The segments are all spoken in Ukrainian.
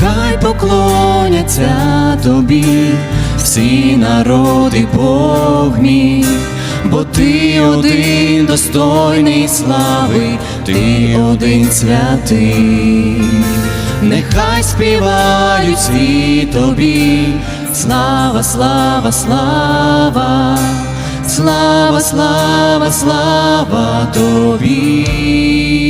нехай поклоняться тобі, всі народи Бог мій, бо ти один достойний слави, ти один святий, нехай співають свій тобі, слава, слава, слава. Слава, слава, слава тобі.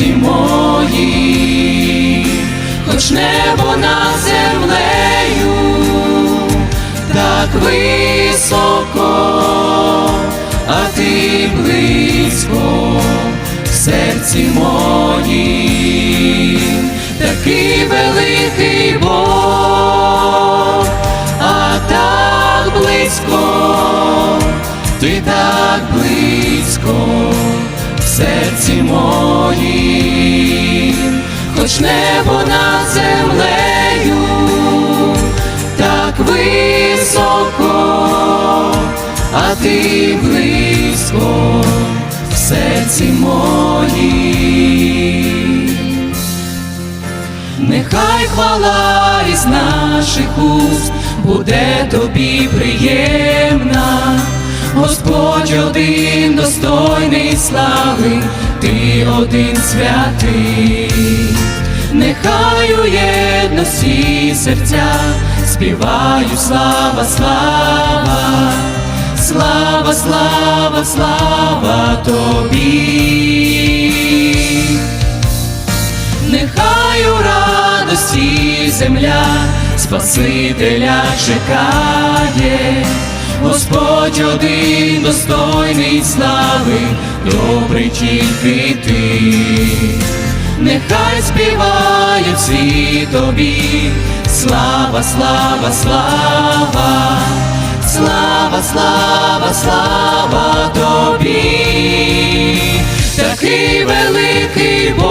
серці моїй, хоч небо над землею так високо, а ти близько в серці моїм, такий великий Бог, а так близько, ти так близько серці моїм, хоч небо над землею так високо, а ти близько в серці моїм. Нехай хвала із наших уст буде тобі приємна, Господь один достойний слави, ти один святий, нехай у єдності серця співають слава, слава, слава, слава, слава тобі. Нехай у радості земля Спасителя чекає, Господь один достойний слави, добрий тільки ти, нехай співають всі тобі, слава, слава, слава, слава, слава, слава тобі, такий великий Бог,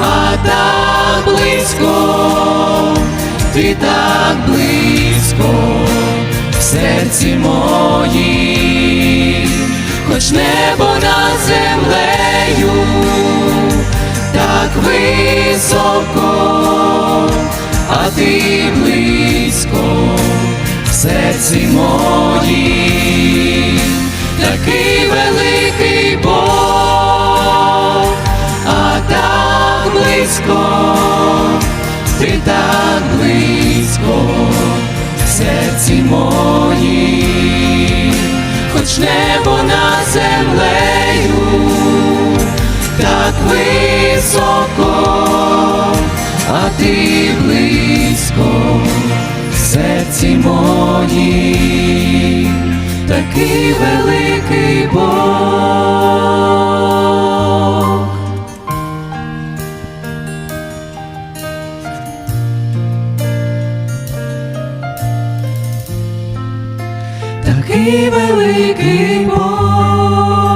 а так близько, ти так близько серці моїм, хоч небо над землею так високо, а ти близько в серці моїм, такий великий Бог, а так близько, ти так близько серці моїм, хоч небо над землею так високо, а ти близько серці моїм, такий великий Бог. Великий Бог.